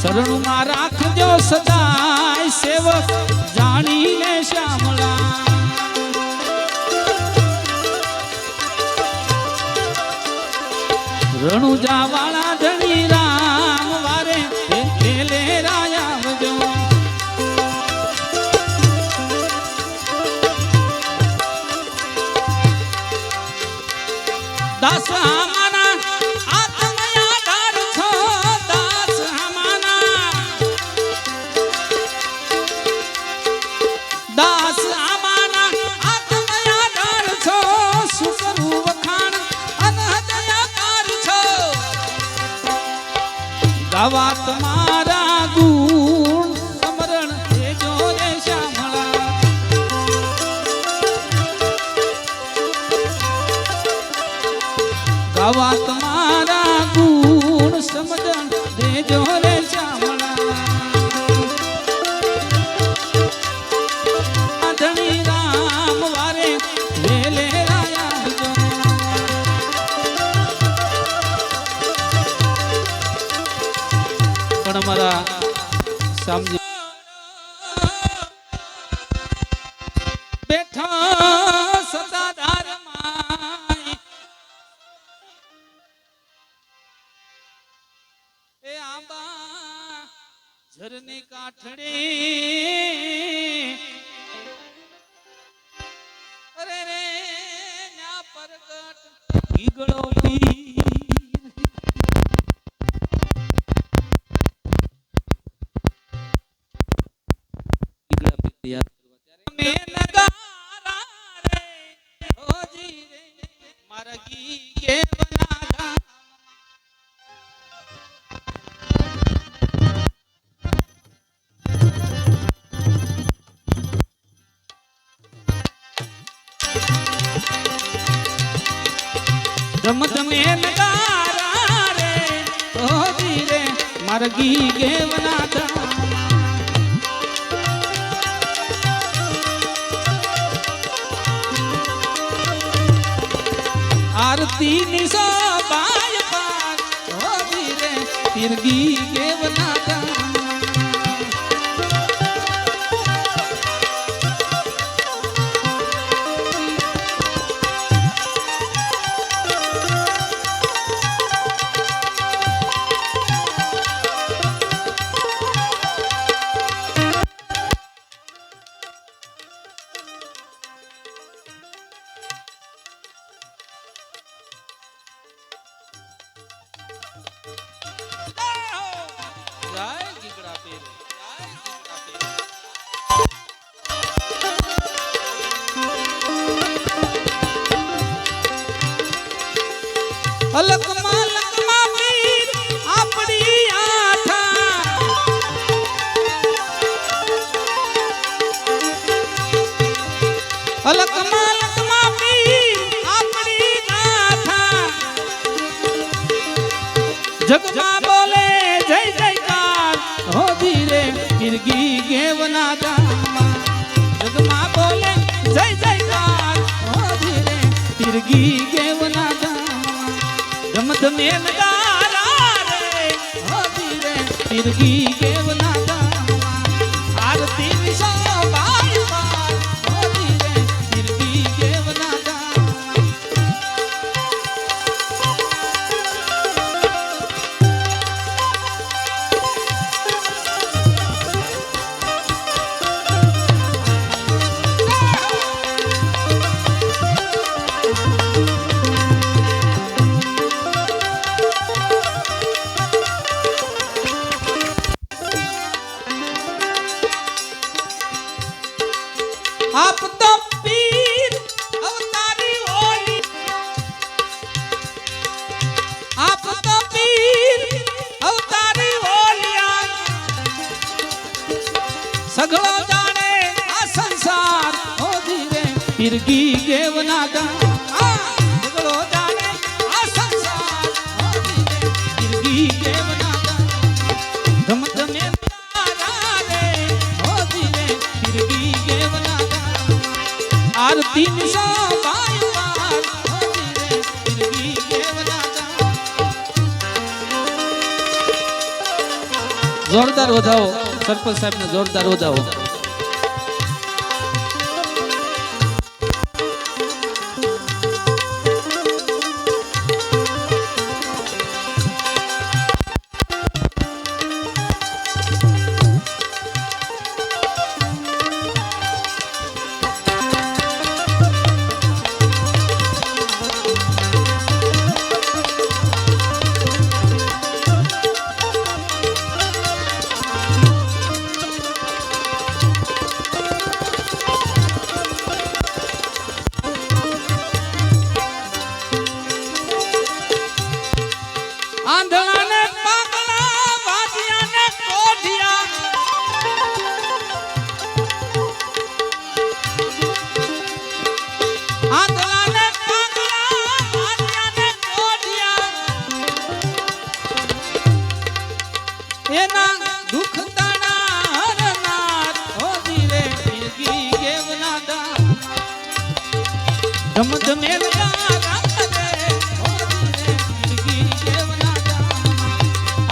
શરણમાં રાખજો સદાય સેવક જાણીને શ્યામળા રણુજા વાળા ધણી પણ મારા શ્યામજી લાગી ગેવના આરતી નિશો બાય પાર તિરગી જગમાં બોલે જય જયકાર હો ધીરે ગિરગી ગેવના ગામમાં જગમાં બોલે જય જયકાર હો ધીરે ગિરગી ગેવના ગામમાં ધમ ધમે નગારા રે હો ધીરે ગિરગી જોરદાર વધાવો. સરપંચ સાહેબને જોરદાર વધાવો.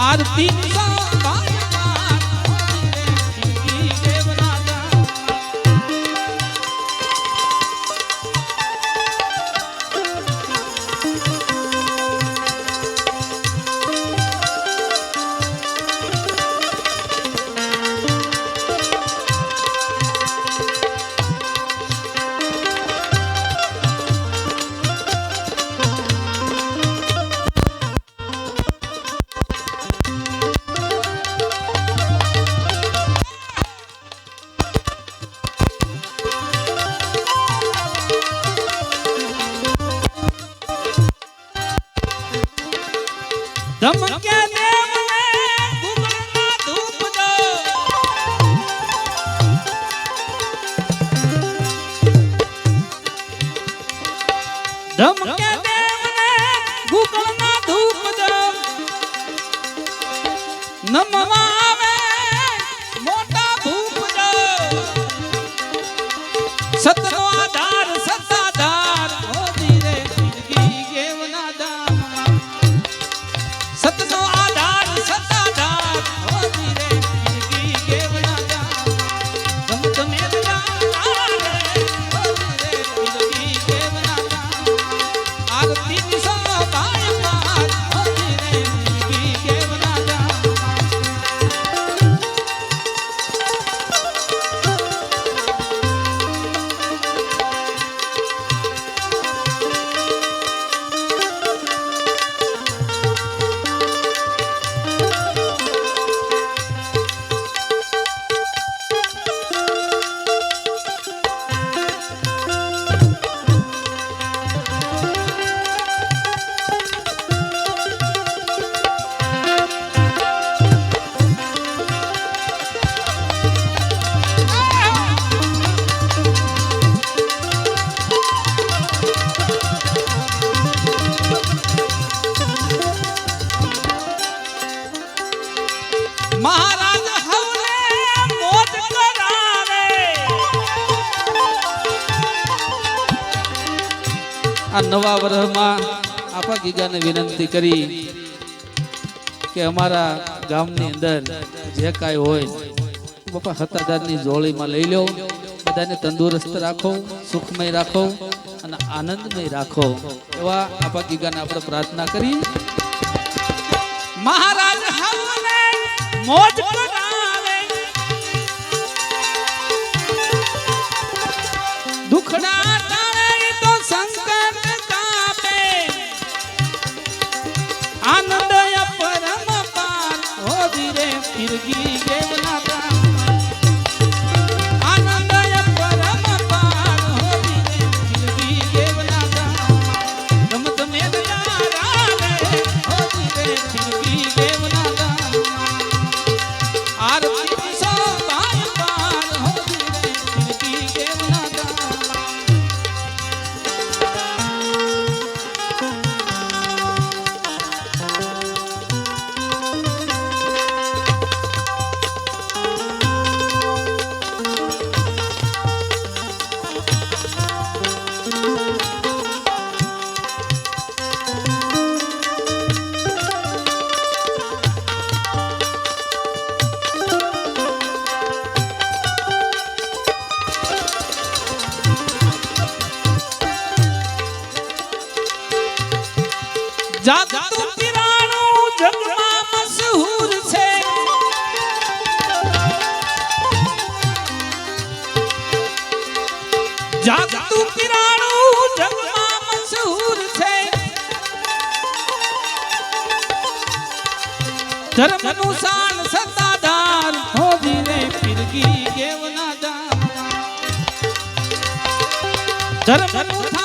આરતી આપા વિનંતી કરી કે અમારા ગામની અંદર જે કાંઈ હોય, બાપા હતાદારની જોળીમાં લઈ લો બધાને તંદુરસ્ત રાખો, સુખમય રાખો અને આનંદમય રાખો. એવા આપા ગીગાને આપણે પ્રાર્થના કરી મહારાજ મોજ દુખડા જાગતું પીરાણું જગમાં મશહૂર છે જાગતું પીરાણું જગમાં મશહૂર છે ધર્મનું શાન સત્તાધાર હો ધીરે ફિરગી ગેવના દામમાં ધર્મનું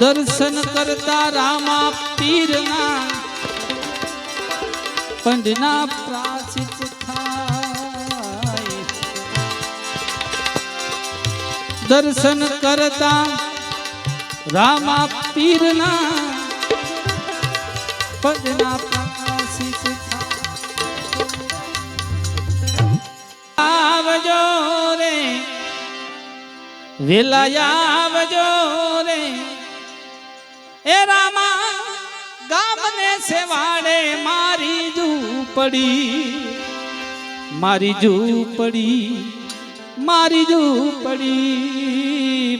દર્શન કરતા રામા પીરના પંડના પ્રાચિત થાય દર્શન કરતા રામા પીરના પદના પ્રકાશિત થાય. આવજો રે વેલા આવજો રે એ રામા, ગામને સેવાડે મારી ઝૂંપડી મારી ઝૂંપડી મારી ઝૂંપડી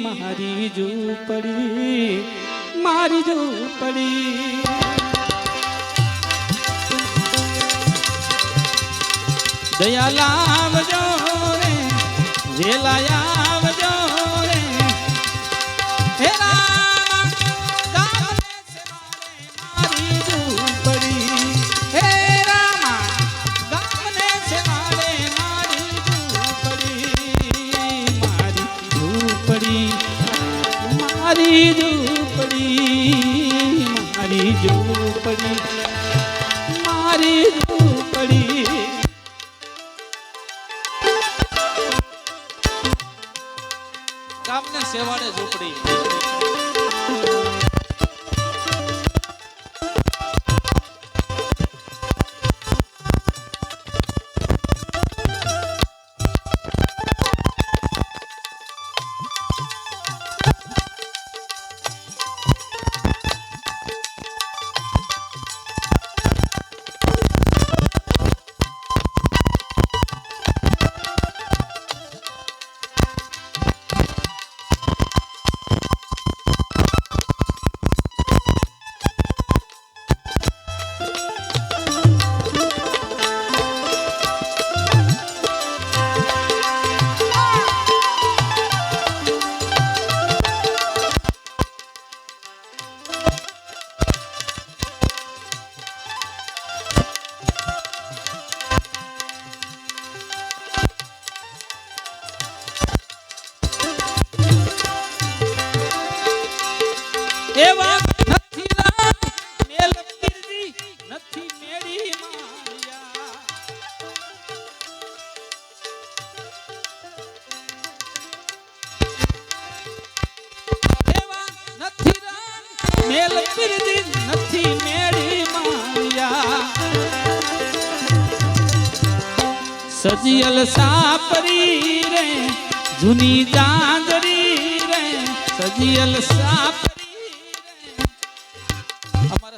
મારી ઝૂંપડી મારી ઝૂંપડી. દયા લાવજો રે વેલા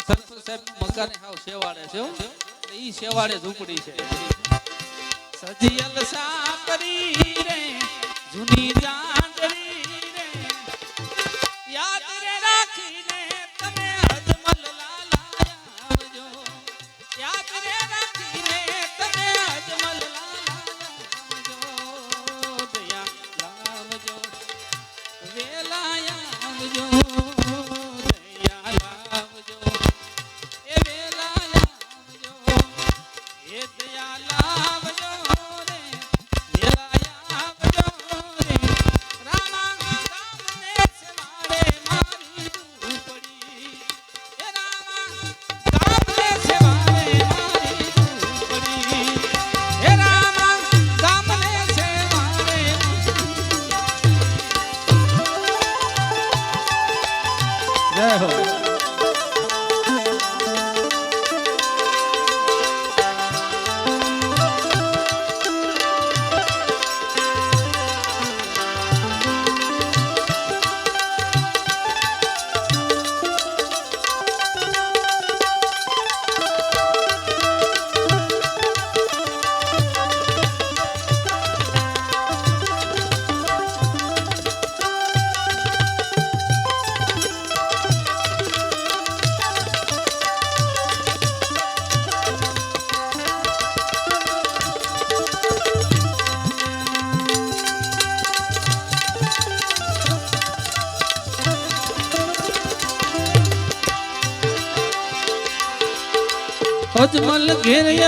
સરપંચ સાહેબ મકાને છે. ઈ સેવાડે ઝૂંપડી છે સજિયલ સાપરી રે જૂની જાંગરી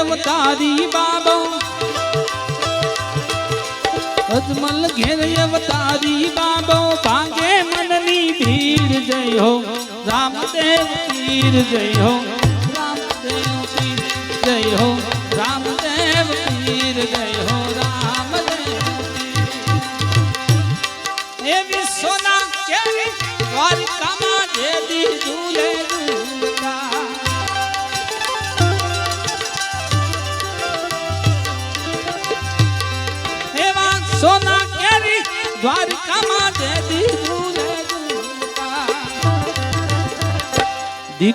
અવતારી બાબો. અજમલ ઘેર અવતારી બાબો. ભાગે મનની ભીડ જય. હો રામદેવ પીર જય. હો રામદેવ પીર જય. હો રામદેવ પીર જય. હો રામદેવ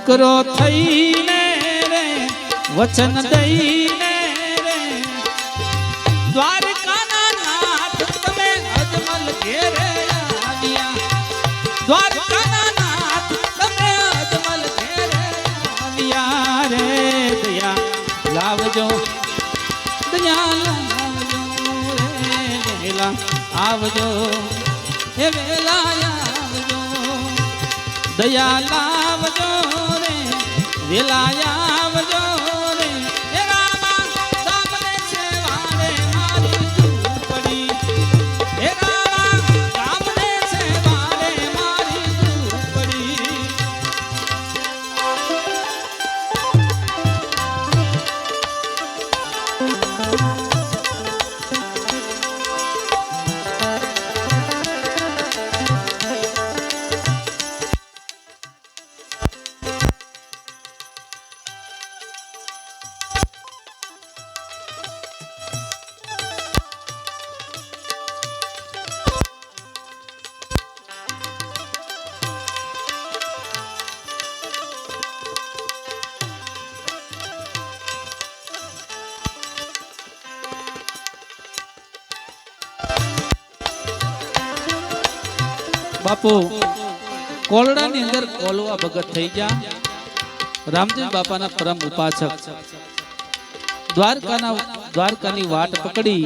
દીકરો થઈને રે વચન દઈને રે દ્વારકાના નાથ તમે અજમલ ઘેરે આવ્યા દ્વારકાના નાથ તમે અજમલ ઘેરે આવ્યા રે દયા લાવજો દયા લાવજો રે વેલા આવજો હે વેલા આવજો દયા લાવજો રે વેલા આવજો. બાપુ કોલડાની અંદર કોલવા ભગત થઈ ગયા. રામદેવ બાપાના પરમ ઉપાસક. દ્વારકાના દ્વારકાની વાટ પકડી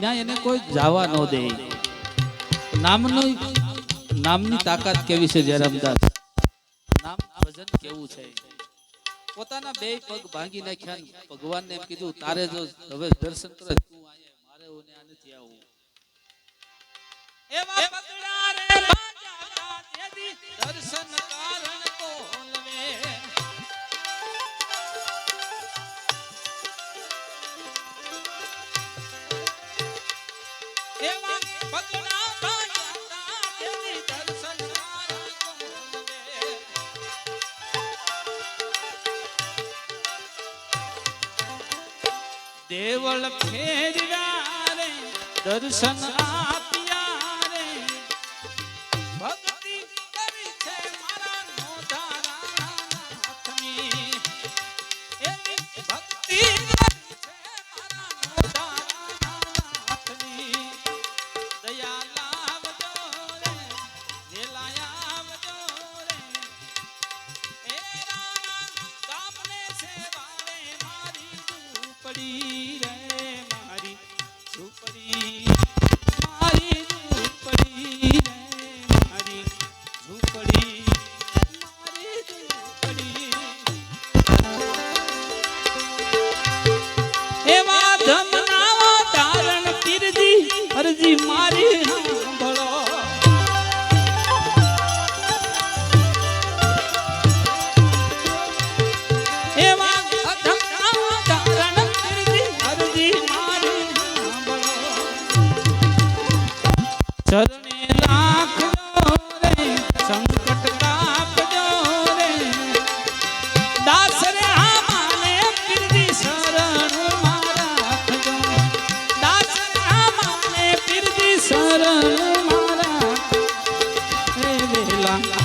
ત્યાં એને કોઈ જવા ન દે. નામનું નામની તાકાત કેવી છે જયરામદાસ નામ ભજન કેવું છે? પોતાના બે પગ ભાંગી નાખ્યા ભગવાનને એમ કીધું તારે જો હવે દર્શન કરે તું આયા મારે ઓને આ નથી આવું. એવા પકડા રે દર્શન કારણ બોલવે એવા દર્શન કારણ બોલવે દેવળ ફેરવા દર્શન આપ્યા করলাম